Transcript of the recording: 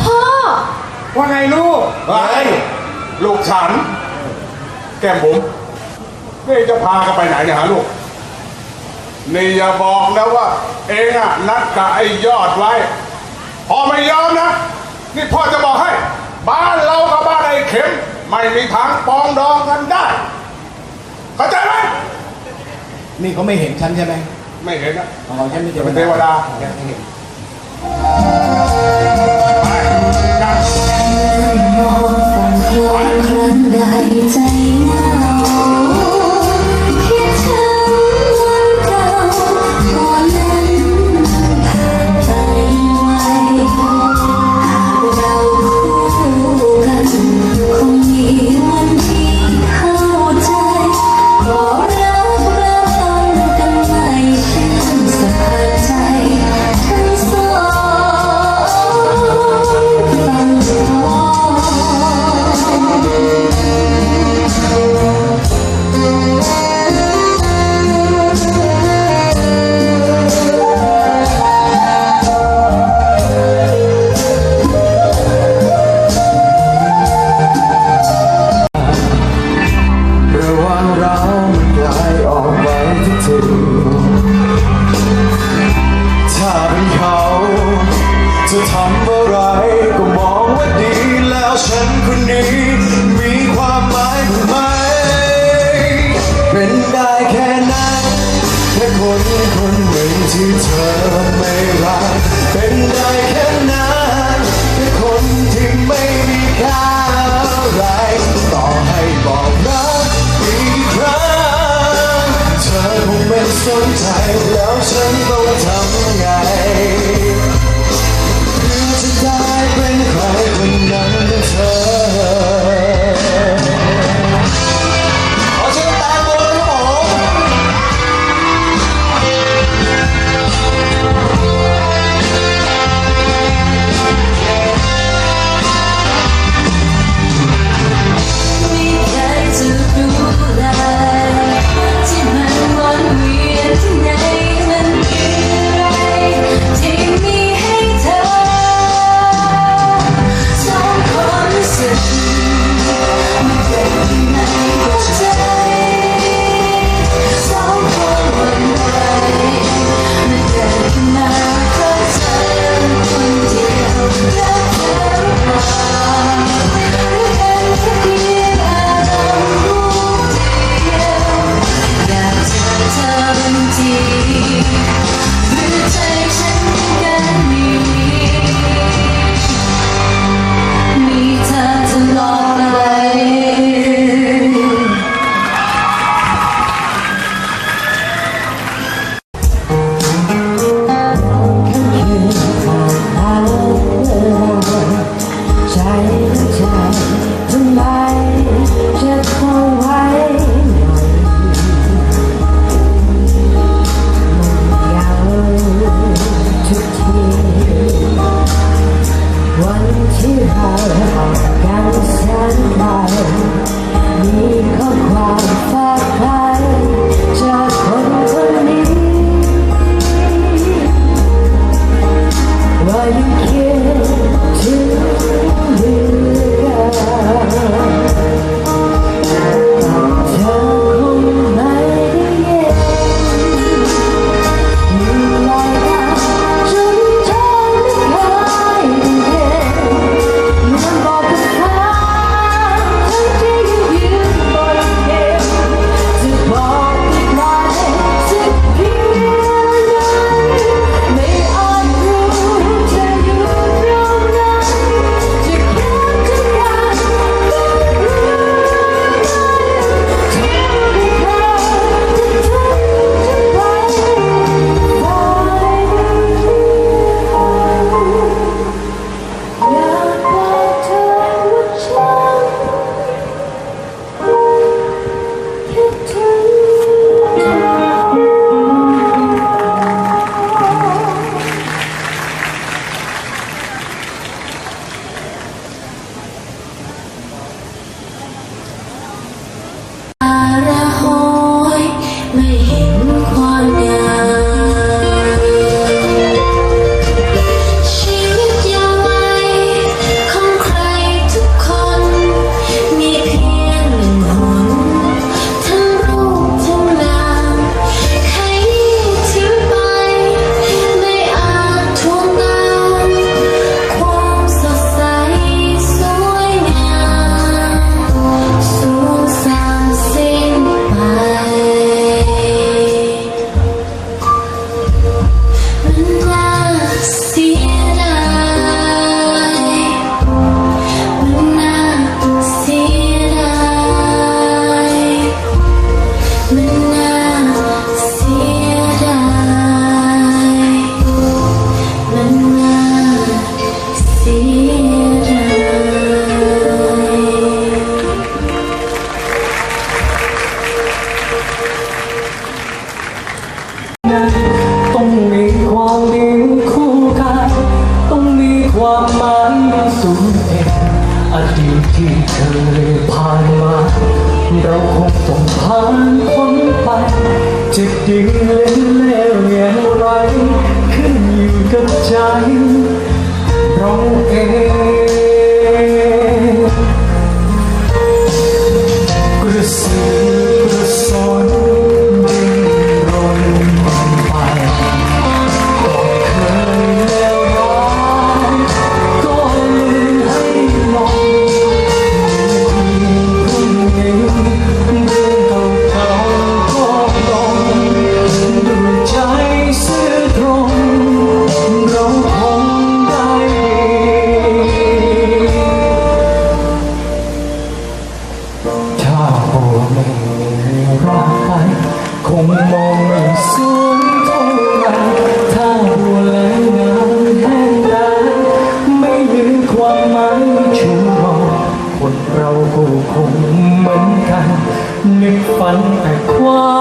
พ่อ ว่าไงลูกไอ้ลูกฉัน แก้มบุ๋มนี่จะพากันไปไหนเนี่ยฮะลูก นี่อย่าบอกนะว่า เองอะนัดกับไอ้ยอดไว้ พอไม่ยอ นี่พ่อจะบอกให้ บ้านเรากับบ้านไอ้เข็ม ไม่มีทางปองดองกันได้ เข้าใจไหมนี่เขาไม่เห็นฉันใช่ไหมไม่เห็นนะ ขอเราฉันไม่เจอ เป็นเทวดา more than all จ สูงเท่าไถ้าบัวไหลงามแห้งดายไม่ลืมความหมายชุมพรคนเราก็คงเหมือนกันนึกฝันแต่ความ